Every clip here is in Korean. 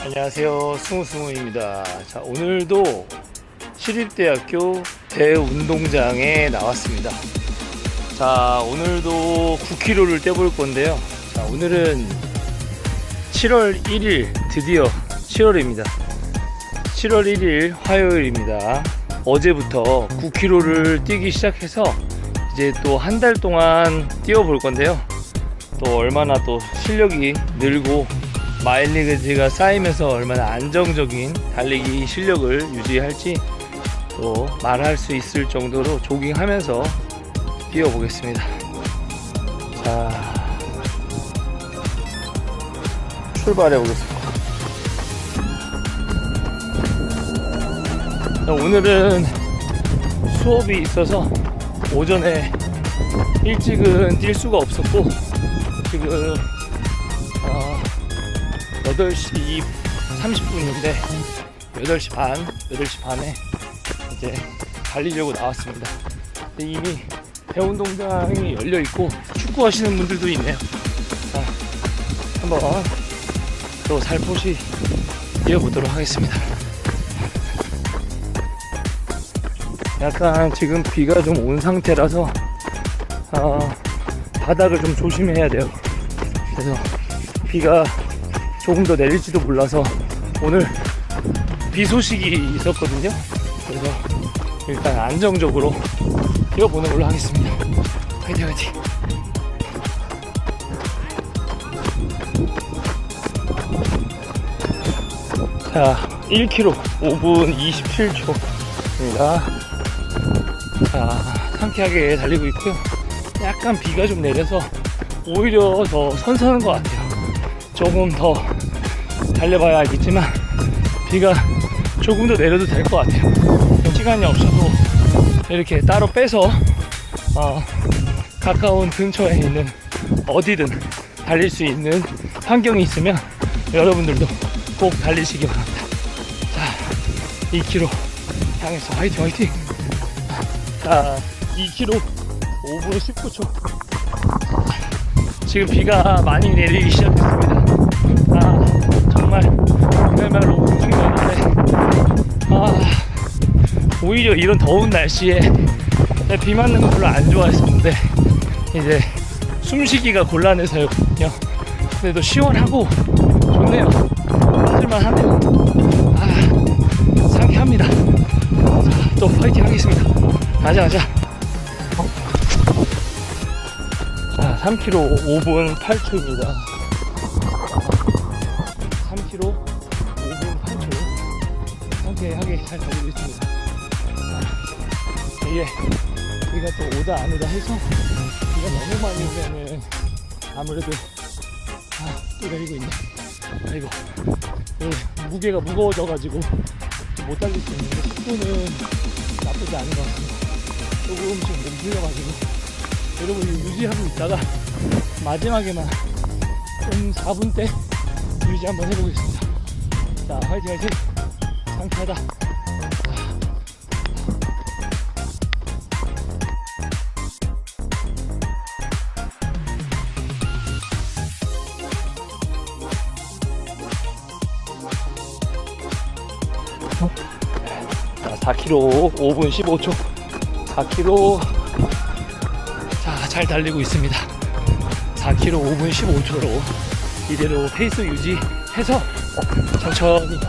안녕하세요. 승우승우입니다. 자, 오늘도 시립대학교 대운동장에 나왔습니다. 자, 오늘도 9km를 떼볼 건데요. 자, 오늘은 7월 1일, 드디어 7월입니다. 7월 1일 화요일입니다. 어제부터 9km를 뛰기 시작해서 이제 또 한 달 동안 뛰어 볼 건데요. 또 얼마나 또 실력이 늘고 마일리지가 쌓이면서 얼마나 안정적인 달리기 실력을 유지할지 또 말할 수 있을 정도로 조깅하면서 뛰어보겠습니다. 자, 출발해 보겠습니다. 자, 오늘은 수업이 있어서 오전에 일찍은 뛸 수가 없었고 지금 어, 8시 30분인데 8시 반, 8시 반에 이제 달리려고 나왔습니다. 근데 이미 대운동장이 열려 있고 축구 하시는 분들도 있네요. 자, 한번 또 살포시 뛰어보도록 하겠습니다. 약간 지금 비가 좀 온 상태라서 어, 바닥을 좀 조심해야 돼요. 그래서 비가 조금 더 내릴지도 몰라서 오늘 비 소식이 있었거든요. 그래서 일단 안정적으로 뛰어보는 걸로 하겠습니다. 화이팅 화이팅. 자, 1km 5분 27초입니다. 자, 상쾌하게 달리고 있고요. 약간 비가 좀 내려서 오히려 더 선선한 것 같아요. 조금 더 달려봐야 알겠지만 비가 조금 더 내려도 될 것 같아요. 시간이 없어도 이렇게 따로 빼서 어, 가까운 근처에 있는 어디든 달릴 수 있는 환경이 있으면 여러분들도 꼭 달리시기 바랍니다. 자, 2km 향해서 화이팅 화이팅! 자, 2km 5분 19초. 지금 비가 많이 내리기 시작했습니다. 아, 정말 그야말로 우중이었는데, 아, 오히려 이런 더운 날씨에 비 맞는 거 별로 안 좋아했었는데, 이제 숨쉬기가 곤란해서였거든요. 그래도 시원하고 좋네요. 하실만 하네요. 아, 상쾌합니다. 자, 또 파이팅 하겠습니다. 가자, 가자. 자, 3km 5분 8초입니다. 상쾌하게 잘 달리고 있습니다. 자, 이게 비가 또 오다 안 오다 해서 비가 너무 많이 오면은 아무래도 아, 또 내리고 있네. 아이고. 이 무게가 무거워져가지고 좀못 달릴 수 있는데 10분은 나쁘지 않은 것 같습니다. 조금씩 몸 풀려가지고 여러분 유지하고 있다가 마지막에만 좀 4분 때 유지 한번 해보겠습니다. 자, 화이팅 화이팅! 상쾌하다. 자, 4km 5분 15초. 4km 자, 잘 달리고 있습니다. 4km 5분 15초로 이대로 페이스 유지해서 천천히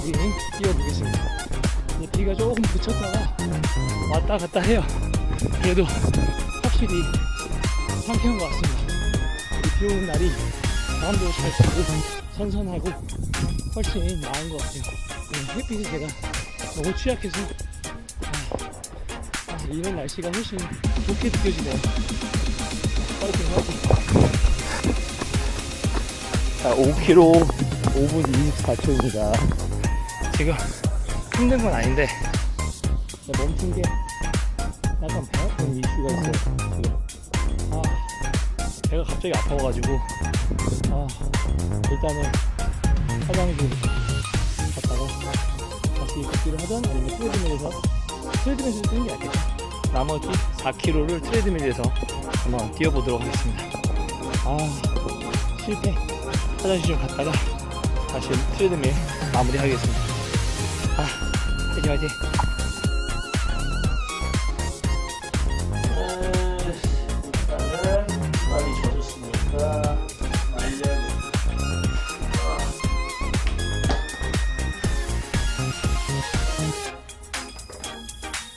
조깅 뛰어보겠습니다. 이제 비가 조금 그쳤다가 왔다 갔다 해요. 그래도 확실히 상쾌한 것 같습니다. 이비 오는 날이 바람도 잘 불고 선선하고 훨씬 나은 것 같아요. 네, 햇빛이 제가 너무 취약해서 아, 이런 날씨가 훨씬 좋게 느껴지네요. 자, 5km 5분 24초입니다. 지금 힘든 건 아닌데 멈춘 게 약간 배 아픈 이슈가 있어요. 지금. 아, 배가 갑자기 아파가지고 아, 일단은 화장실 갔다가 다시 걷기를 하든 아니면 트레드밀에서 트레드밀에서 뛰는 게 낫겠죠. 나머지 4km를 트레드밀에서 한번 뛰어보도록 하겠습니다. 아 실패. 화장실 좀 갔다가 다시 트레드밀 마무리하겠습니다. 아,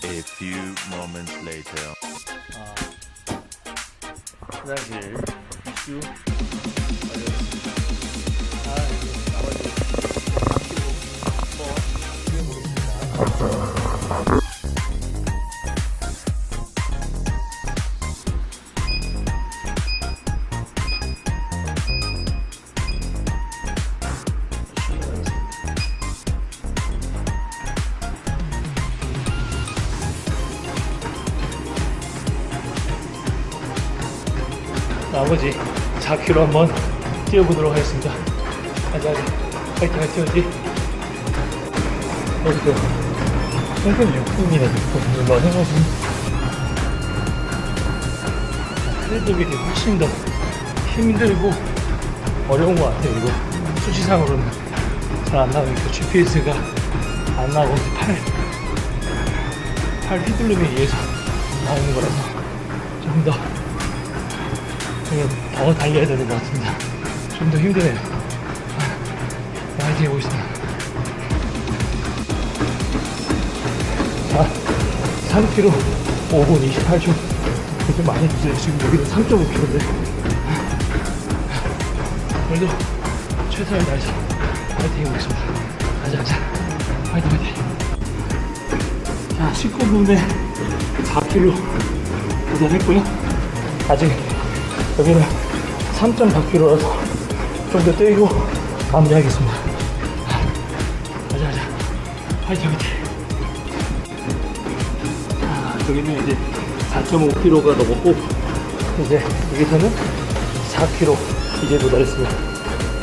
A few moments later. 아, 화장실 이슈 나머지 4km 한번 뛰어보도록 하겠습니다. 가자, 가자. 파이팅, 파이팅, 파이팅. 여기 도 8분 6분이나 됐고, 얼마 해가지고. 트레드밀이 훨씬 더 힘들고 어려운 것 같아요, 이거. 수치상으로는 잘 안 나오니까 GPS가 안 나오고 팔, 팔 휘둘름에 의해서 나오는 거라서 좀 더 더 달려야 되는 것 같습니다. 좀 더 힘드네요. 아, 화이팅 해보겠습니다. 3km 5분 28초. 좀 많이 주세요. 지금 여기는 3.5km인데. 그래도 최선을 다해서 화이팅 해보겠습니다. 가자, 가자. 화이팅, 화이팅. 자, 19분에 4km 도달했고요. 아직 여기는 3.4km라서 좀 더 뛰고 마무리하겠습니다. 가자, 가자. 화이팅, 화이팅. 아, 여기는 이제 4.5km가 넘었고, 이제 여기서는 4km 이제 도달했습니다.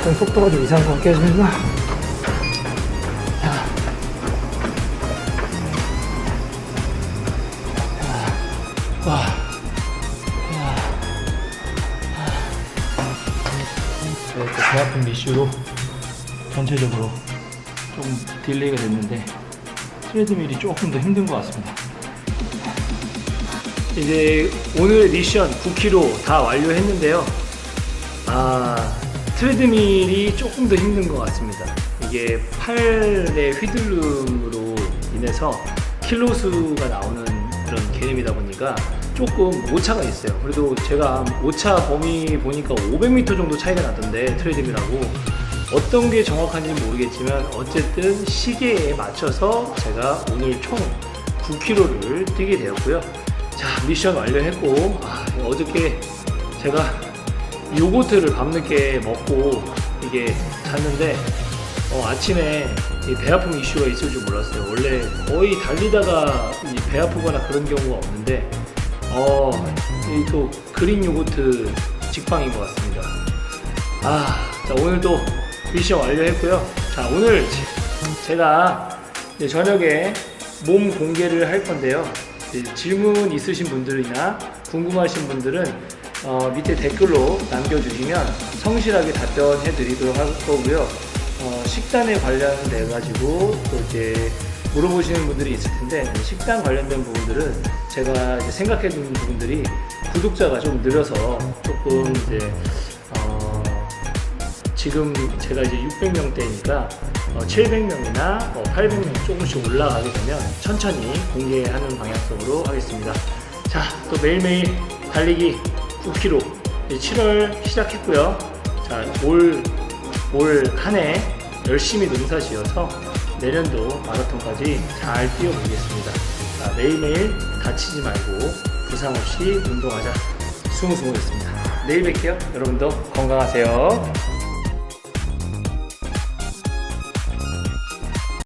좀 속도가 좀 이상한 것 같긴 하지만. 와. 이렇게 배 아픈 미슈로 전체적으로 좀 딜레이가 됐는데 트레드밀이 조금 더 힘든 것 같습니다. 이제 오늘 미션 9km 다 완료했는데요. 아 트레드밀이 조금 더 힘든 것 같습니다. 이게 팔의 휘둘름으로 인해서 킬로 수가 나오는 그런 개념이다 보니까 조금 오차가 있어요. 그래도 제가 오차 범위 보니까 500m 정도 차이가 나던데 트레드밀하고 어떤 게 정확한지 모르겠지만 어쨌든 시계에 맞춰서 제가 오늘 총 9km를 뛰게 되었고요. 자 미션 완료했고 아, 어저께 제가 요거트를 밤늦게 먹고 이게 잤는데 어, 아침에 이배 아픔 이슈가 있을 줄 몰랐어요. 원래 거의 달리다가 이배 아프거나 그런 경우가 없는데 어, 이또 그린 요거트 직방인 것 같습니다. 아, 자 오늘도 미션 완료했고요. 자 오늘 제- 제가 저녁에 몸 공개를 할 건데요. 이제 질문 있으신 분들이나 궁금하신 분들은 어, 밑에 댓글로 남겨주시면 성실하게 답변해 드리도록 할 거고요. 어, 식단에 관련돼 가지고 또 이제 물어보시는 분들이 있을 텐데 식단 관련된 부분들은 제가 생각해 두는 부분들이 구독자가 좀 늘어서 조금 이제 어, 지금 제가 이제 600명대니까 700명이나 800명 조금씩 올라가게 되면 천천히 공개하는 방향성으로 하겠습니다. 자, 또 매일매일 달리기 9km 7월 시작했고요. 자, 올, 올 한 해 열심히 농사 지어서 내년도 마라톤까지 잘 뛰어보겠습니다. 자, 매일매일 다치지 말고 부상 없이 운동하자. 수고수고했습니다. 내일 뵐게요. 여러분도 건강하세요.